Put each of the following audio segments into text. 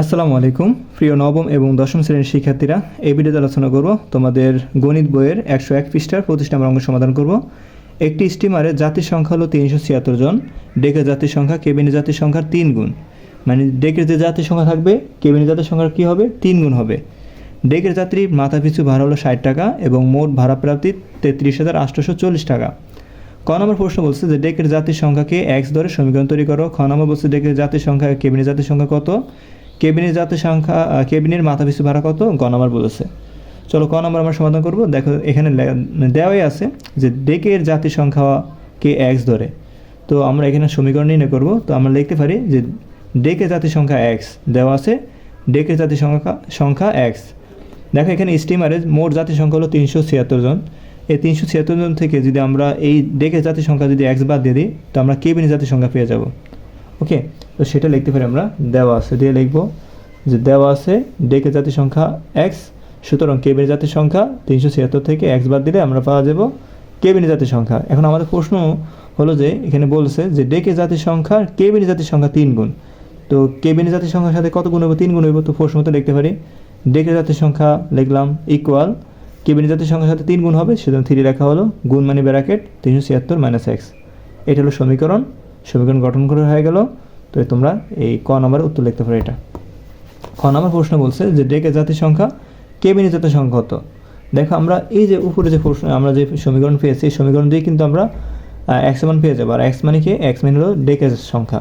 আসসালামু আলাইকুম। প্রিয় নবম এবং দশম শ্রেণির শিক্ষার্থীরা, এই ভিডিওতে আলোচনা করব তোমাদের গণিত বইয়ের একশো এক পৃষ্ঠার পঁচিশ নম্বর অঙ্ক সমাধান করব। একটি স্টিমারে জাতির সংখ্যা হলো তিনশো ছিয়াত্তর জন ডেকের জাতির সংখ্যা কেবিনে জাতির সংখ্যার তিন গুণ। মানে ডেকের যে জাতির সংখ্যা থাকবে, কেবিনে জাতির সংখ্যা কী হবে? তিন গুণ হবে। ডেকের যাত্রী মাথা পিছু ভাড়া হলো ষাট টাকা এবং মোট ভাড়া প্রাপ্তি তেত্রিশ হাজার আটশোশো চল্লিশ টাকা। ক নম্বর প্রশ্ন বলছে যে ডেকের জাতির সংখ্যাকে এক্স ধরে সমীকরণ তৈরি করো। খ নম্বর বলছে ডেকের জাতির সংখ্যা কেবিনের জাতির সংখ্যা কত? কেবিনের জাতির সংখ্যা কেবিনের মাথা পিছু ভাড়া কত? গ নম্বর বলেছে। চলো ক নম্বর আমরা সমাধান করব। দেখো, এখানে দেওয়াই আছে যে ডেকের জাতির সংখ্যাকে এক্স ধরে। তো আমরা এখানে সমীকরণ নির্ণয় করব। তো আমরা লিখতে পারি যে ডেকে জাতির সংখ্যা এক্স দেওয়া আছে ডেকের জাতির সংখ্যা সংখ্যা এক্স দেখো, এখানে স্টিমারে মোট জাতির সংখ্যা হলো তিনশো ছিয়াত্তর জন। এই তিনশো ছিয়াত্তর জন থেকে যদি আমরা এই ডেকের জাতির সংখ্যা যদি এক্স বাদ দিয়ে দিই, তো আমরা কেবিনের জাতির সংখ্যা পেয়ে যাব। ওকে? তো সেটা লিখতে পারি আমরা, দেওয়া আছে, দিয়ে লিখব যে দেওয়া আছে ডেকের জাতির সংখ্যা এক্স সুতরাং কেবিন জাতির সংখ্যা তিনশো ছিয়াত্তর থেকে এক্স বাদ দিলে আমরা পাওয়া যাব কেবিনের জাতির সংখ্যা। এখন আমাদের প্রশ্ন হলো যে, এখানে বলছে যে ডেকের জাতির সংখ্যা কেবিন জাতির সংখ্যা তিন গুণ। তো কেবিনের জাতির সংখ্যার সাথে কত গুণ হবে তিন গুণ হইব, তো প্রশ্ন মতো লিখতে পারি। ডেকের জাতির সংখ্যা লিখলাম ইকুয়াল কেবিনের জাতির সংখ্যার সাথে তিন গুণ হবে, সেজন্য থ্রি লেখা হলো, গুণ মানে ব্যারাকেট তিনশো ছিয়াত্তর মাইনাস এক্স এটা হলো সমীকরণ। সমীকরণ গঠন করে হয়ে গেল। তো তোমরা এই ক নম্বরের উত্তর লিখতে পারো এটা। খ নম্বর প্রশ্ন বলছে যে ডেকে জাতির সংখ্যা কেবিনের জাতির সংখ্যা কত? দেখো আমরা এই যে উপরে যে প্রশ্ন, আমরা যে সমীকরণ পেয়েছি, এই সমীকরণ দিয়ে কিন্তু আমরা এক্স মান পেয়ে যাব। আর এক্স মানে কি? এক্স মানে হলো ডেকের সংখ্যা।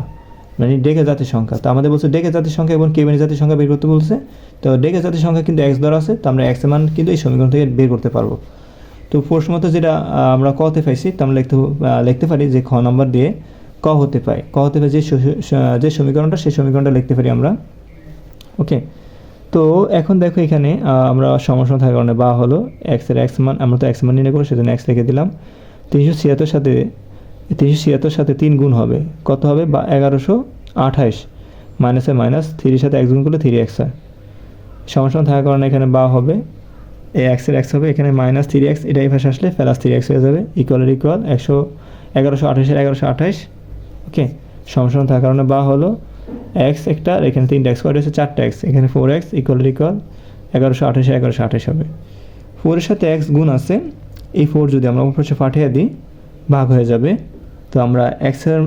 মানে ডেকে জাতির সংখ্যা। তো আমাদের বলছে ডেকে জাতির সংখ্যা এবং কেবিনের জাতির সংখ্যা বের করতে বলছে। তো ডেকে জাতির সংখ্যা কিন্তু এক্স ধরা আছে, তো আমরা এক্স মান কিন্তু এই সমীকরণ থেকে বের করতে পারব। তো প্রশ্ন মতো যেটা আমরা কতে পাইছি, তা আমরা লিখতে লিখতে পারি যে খ নম্বর দিয়ে ক হতে পাই ক হতে পাই যে যে সমীকরণটা, সেই সমীকরণটা লিখতে পারি আমরা। ওকে? তো এখন দেখো এখানে আমরা সমস্যা থাকার কারণে বা হলো এক্সের এক্স মান, আমরা তো এক্স মান নির্ণয় করব, সেজন্য এক্স লিখে দিলাম। তিনশো ছিয়াত্তর সাথে, তিনশো ছিয়াত্তর সাথে তিন গুণ হবে। কত হবে? বা এগারোশো আঠাশ মাইনাসে মাইনাস থ্রির সাথে এক গুণ করলে থ্রি এক্স হয়। সমস্যা থাকার কারণে এখানে বা হবে। এই এক্সের এক্স হবে, এখানে মাইনাস থ্রি এক্স, এটা এই পাশে আসলে প্লাস থ্রি এক্স হয়ে যাবে। ইকুয়ালের ইকুয়াল একশো, এগারোশো আঠাশের এগারোশো আঠাশ ওকে সমস্যা থাকার কারণে বা হলো এক্স একটা এখানে তিনটা এক্স কয়টা হচ্ছে চারটা এক্স এখানে ফোর এক্স ইকুয়ালের ইকুয়াল এগারোশো আঠাশে, এগারোশো আঠাশ হবে। ফোরের সাথে এক্স গুণ আছে, এই ফোর যদি আমরা অপরপাশে পাঠিয়ে দিই, ভাগ হয়ে যাবে। তো আমরা এক্সের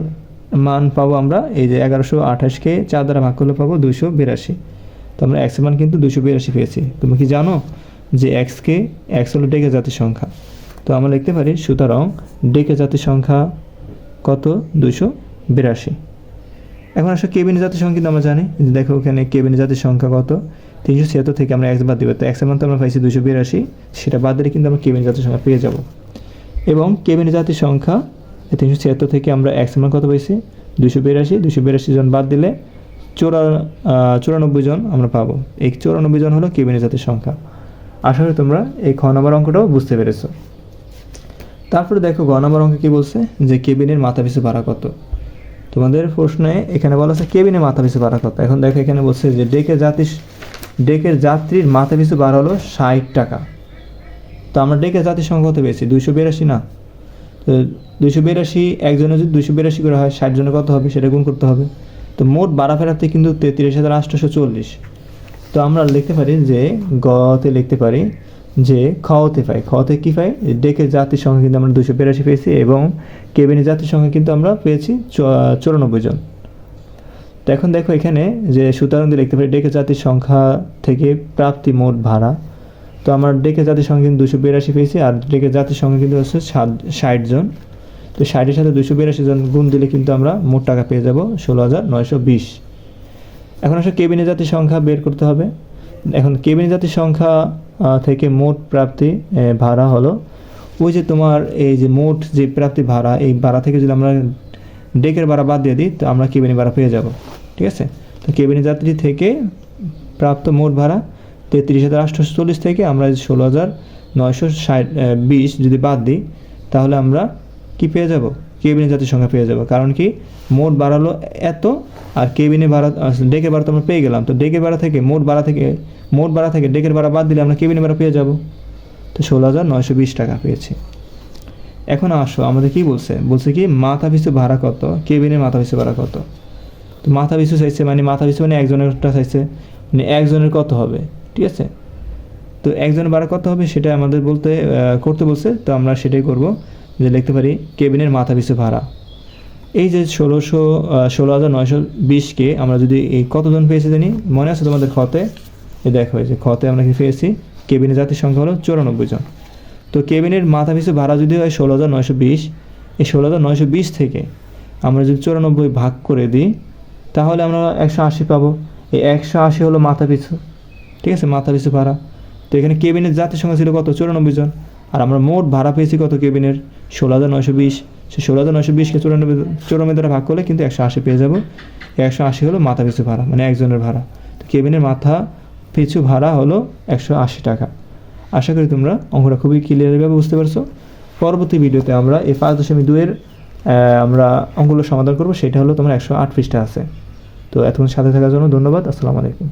মান পাবো আমরা এই যে এগারোশো আঠাশকে চার দ্বারা ভাগ করলে পাবো দুশো বিরাশি। তো আমরা এক্সের মান কিন্তু দুশো বিরাশি পেয়েছি। তুমি কি জানো যে এক্সকে এক্স হলো ডেকে জাতির সংখ্যা? তো আমরা লিখতে পারি সুতরাং ডেকে জাতির সংখ্যা কত? দুশো বিরাশি। এখন আসলে কেবিন জাতির সংখ্যা কিন্তু আমরা জানি। দেখো ওখানে কেবিন জাতির সংখ্যা কত? তিনশো ছিয়াত্তর থেকে আমরা এক্স বাদ দিব। তো এক্সের মান আমরা পাইছি দুশো বিরাশি। সেটা বাদ দিলে কিন্তু আমরা কেবিন জাতির সংখ্যা পেয়ে যাব। এবং কেবিন জাতির সংখ্যা তিনশো ছিয়াত্তর থেকে আমরা এক্স মান কত পাইছি? দুশো বিরাশি। দুশো বিরাশি জন বাদ দিলে চোরা চুরানব্বই জন আমরা পাবো। এই চৌরানব্বই জন হলো কেবিনে জাতির সংখ্যা আশা করি তোমরা এই খ নম্বর অঙ্কটাও বুঝতে পেরেছ। তারপরে দেখো গ নম্বর অঙ্কে কী বলছে? যে কেবিনের মাথা পিছু ভাড়া কত? তোমাদের প্রশ্নে এখানে বলা আছে, কেবিনে মাথা পিছু ভাড়া কত এখন দেখো এখানে বলছে যে, ডেকের যাত্রী ডেকের যাত্রীর মাথা পিছু ভাড়া হলো ষাট টাকা। তো আমরা ডেকের জাতির সংখ্যা কত পেয়েছি? দুইশো বিরাশি না? তো দুইশো বিরাশি, একজনের যদি দুইশো বিরাশি করে হয়, ষাট জনের কত হবে? সেটা গুণ করতে হবে। তো মোট বাড়া ফেরাতে কিন্তু তেত্রিশ হাজার আটশোশো চল্লিশ। তো আমরা লিখতে পারি যে গতে লিখতে পারি যে খতে পাই। খতে কী পাই? ডেকের জাতির সংখ্যা কিন্তু আমরা দুশো বিরাশি পেয়েছি এবং কেবিনের জাতির সংখ্যা কিন্তু আমরা পেয়েছি চুরানব্বই জন। তো এখন দেখো এখানে যে সুতরাং দিয়ে লিখতে পারি, ডেকে জাতির সংখ্যা থেকে প্রাপ্তি মোট ভাড়া। তো আমার ডেকে জাতির সংখ্যা কিন্তু দুশো বিরাশি পেয়েছি আর ডেকে জাতির সংখ্যা কিন্তু হচ্ছে সাত, ষাট জন। তো ষাটের সাথে দুশো বিরাশি জন গুণ দিলে কিন্তু আমরা মোট টাকা পেয়ে যাব ষোলো হাজার নয়শো বিশ। এখন আসলে কেবিনে জাতির সংখ্যা বের করতে হবে। এখন কেবিনে জাতির সংখ্যা থেকে মোট প্রাপ্তি ভাড়া হলো। ওই যে তোমার এই যে মোট যে প্রাপ্তি ভাড়া, এই ভাড়া থেকে যদি আমরা ডেকের ভাড়া বাদ দিয়ে দিই, তো আমরা কেবিনে ভাড়া পেয়ে যাব। ঠিক আছে? তো কেবিনে যাত্রী থেকে প্রাপ্ত মোট ভাড়া তেত্রিশ হাজার আটশোশো চল্লিশ থেকে আমরা ষোলো হাজার নয়শো ষাট বিশ যদি বাদ দিই, তাহলে আমরা কি পেয়ে যাব? কেবিনে জাতির সংখ্যা পেয়ে যাব। কারণ কি? মোট বাড়ালো এত, আর কেবিনে ভাড়া ডেকে ভাড়া তো আমরা পেয়ে গেলাম। তো ডেকে ভাড়া থেকে, মোট ভাড়া থেকে, মোট ভাড়া থেকে ডেকের ভাড়া বাদ দিলে আমরা কেবিনে ভাড়া পেয়ে যাব। তো ষোলো হাজার নয়শো বিশ টাকা পেয়েছি। এখন আসো, আমাদের কি বলছে? বলছে কি, মাথা পিছু ভাড়া কত? কেবিনের মাথা পিছু ভাড়া কত? তো মাথা পিছু চাইছে মানে মাথা পিছু মানে একজনেরটা চাইছে মানে একজনের কত হবে? ঠিক আছে? তো একজনের ভাড়া কত হবে সেটা আমাদের বলতে করতে বলছে, তো আমরা সেটাই করব। যে লিখতে পারি, কেবিনের মাথা পিছু ভাড়া। এই যে ষোলোশো ষোলো হাজার নয়শো বিশকে আমরা যদি এই কতজন পেয়েছি জানি? মনে আছে তোমাদের খতে দেখো যে খতে আমরা কি পেয়েছি? কেবিনের জাতির সংখ্যা হলো চৌরানব্বই জন। তো কেবিনের মাথা পিছু ভাড়া যদি হয় ষোলো হাজার নয়শো বিশ, এই ষোলো হাজার নয়শো বিশ থেকে আমরা যদি চৌরানব্বই ভাগ করে দিই, তাহলে আমরা একশো আশি পাবো। এই একশো আশি হলো মাথা পিছু। ঠিক আছে? মাথা পিছু ভাড়া। তো এখানে কেবিনের জাতির সংখ্যা ছিল কত? চৌরানব্বই জন। আর আমরা মোট ভাড়া পেয়েছি কত কেবিনের? ষোলো হাজার নয়শো বিশ। সে ষোলো হাজার নয়শো বিশকে চৌরানব্বই চৌরানব্বই দ্বারা ভাগ করলে কিন্তু একশো আশি পেয়ে যাব। একশো আশি হলো মাথা পিছু ভাড়া মানে একজনের ভাড়া। তো কেবিনের মাথা পিছু ভাড়া হলো একশো আশি টাকা। আশা করি তোমরা অঙ্কটা খুবই ক্লিয়ারভাবে বুঝতে পারছ। পরবর্তী ভিডিওতে আমরা এই পাঁচ দশমিক দুয়ের আমরা অঙ্কগুলো সমাধান করব। সেটা হলো তোমার একশো আট পৃষ্ঠা আছে। তো এতক্ষণ সাথে থাকার জন্য ধন্যবাদ। আসসালামু আলাইকুম।